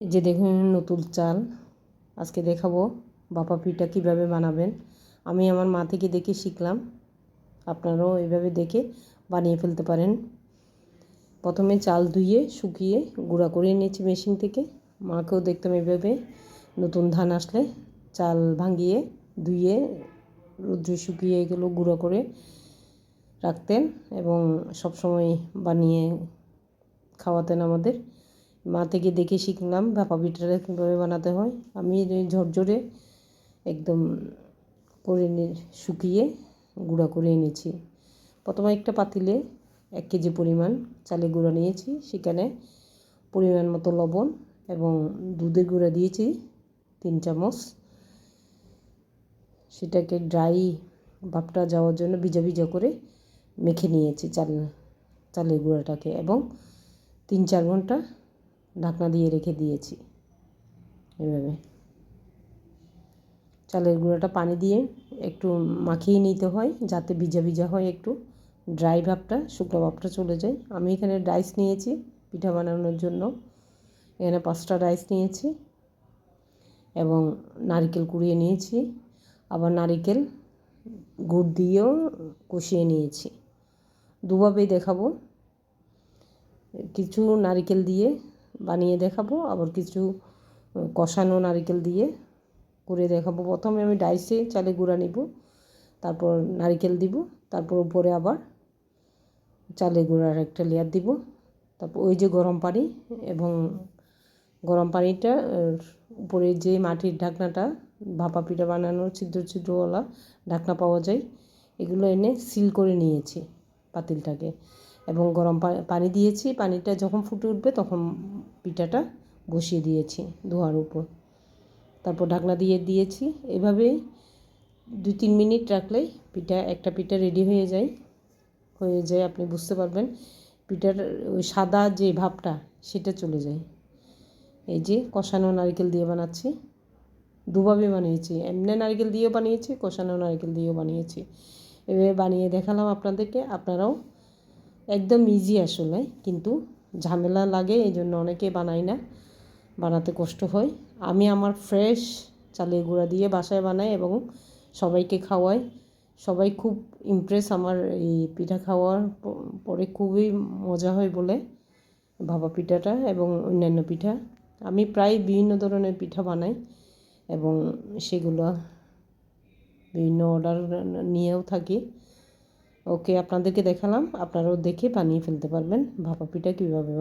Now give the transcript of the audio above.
যে দেখুন নতুন চাল, আজকে দেখাবো বাপা পিঠা কীভাবে বানাবেন। আমি আমার মা থেকে দেখে শিখলাম, আপনারাও এইভাবে দেখে বানিয়ে ফেলতে পারেন। প্রথমে চাল ধুয়ে, শুকিয়ে, গুঁড়া করে নিয়েছি মেশিন থেকে। মাকেও দেখতাম এইভাবে নতুন ধান আসলে চাল ভাঙিয়ে, ধুয়ে, রুদ্রে শুকিয়ে এগুলো গুঁড়া করে রাখতেন এবং সবসময় বানিয়ে খাওয়াতেন আমাদের। মা থেকে দেখে শিখলাম ভাপা পিঠাটা কীভাবে বানাতে হয়? আমি ঝরঝরে একদম করে শুকিয়ে গুঁড়া করে এনেছি। প্রথমে একটা পাতিলে এক কেজি পরিমাণ চালে গুঁড়া নিয়েছি। সেখানে পরিমাণ মতো লবণ এবং দুধের গুঁড়া দিয়েছি, তিন চামচ। সেটাকে ড্রাই ভাপটা যাওয়ার জন্য ভিজা ভিজা করে মেখে নিয়েছি চাল, চালের গুঁড়াটাকে এবং তিন চার ঘণ্টা ঢাকনা দিয়ে রেখে দিয়েছি এভাবে। চালের গুঁড়োটা পানি দিয়ে একটু মাখিয়ে নিতে হয় যাতে ভিজা ভিজা হয় একটু। ড্রাই ভাবটা, শুকনো ভাবটা চলে যায়। আমি এখানে রাইস নিয়েছি পিঠা বানানোর জন্য। এখানে পাঁচটা রাইস নিয়েছি এবং নারকেল কুড়িয়ে নিয়েছি। আবার নারিকেল গুড় দিয়েও কষিয়ে নিয়েছি। দুভাবেই দেখাবো। কিছু নারিকেল দিয়ে বানিয়ে দেখাবো। আবার কিছু কষানো নারিকেল দিয়ে করে দেখাবো। প্রথমে আমি ডাইসে চালে গুঁড়া নিব, তারপর নারিকেল দিব, তারপর উপরে আবার চালে গুঁড়ার একটা লেয়ার দিব। তারপর ওই যে গরম পানি এবং গরম পানিটা উপরে যে মাটির ঢাকনাটা, ভাপা পিঠা বানানোর ছিদ্র ছিদ্রওয়ালা ঢাকনা পাওয়া যায়, এগুলো এনে সিল করে নিয়েছি পাতিলটাকে। এবং গরম পানি দিয়েছি, পানিটা যখন ফুটে উঠবে তখন পিঠাটা বসিয়ে দিয়েছি ধোয়ার উপর। তারপর ঢাকনা দিয়ে দিয়েছি। এভাবেই দু তিন মিনিট রাখলেই পিঠা, একটা পিঠা রেডি হয়ে যায়। হয়ে যায়, আপনি বুঝতে পারবেন, পিঠার ওই সাদা যে ভাবটা সেটা চলে যায়। এই যে কষানো নারকেল দিয়ে বানাচ্ছি, দুভাবে বানিয়েছি। এমনি নারকেল দিয়েও বানিয়েছি, কষানো নারকেল দিয়েও বানিয়েছি। এভাবে বানিয়ে দেখালাম আপনাদেরকে। আপনারাও একদম ইজি আসলে, কিন্তু ঝামেলা লাগে, এই জন্য অনেকে বানাই না, বানাতে কষ্ট হয়। আমি আমার ফ্রেশ চালের গুঁড়া দিয়ে বাসায় বানাই এবং সবাইকে খাওয়াই। সবাই খুব ইমপ্রেস আমার এই পিঠা খাওয়ার পরে খুবই মজা হয় বলে ভাপা পিঠাটা এবং অন্যান্য পিঠা। আমি প্রায় বিভিন্ন ধরনের পিঠা বানাই এবং সেগুলো বিভিন্ন অর্ডার নিয়েও থাকি। ওকে আপনাদেরকে দেখালাম। আপনারাও দেখে বানিয়ে ফেলতে পারবেন। ভাপা পিঠা কীভাবে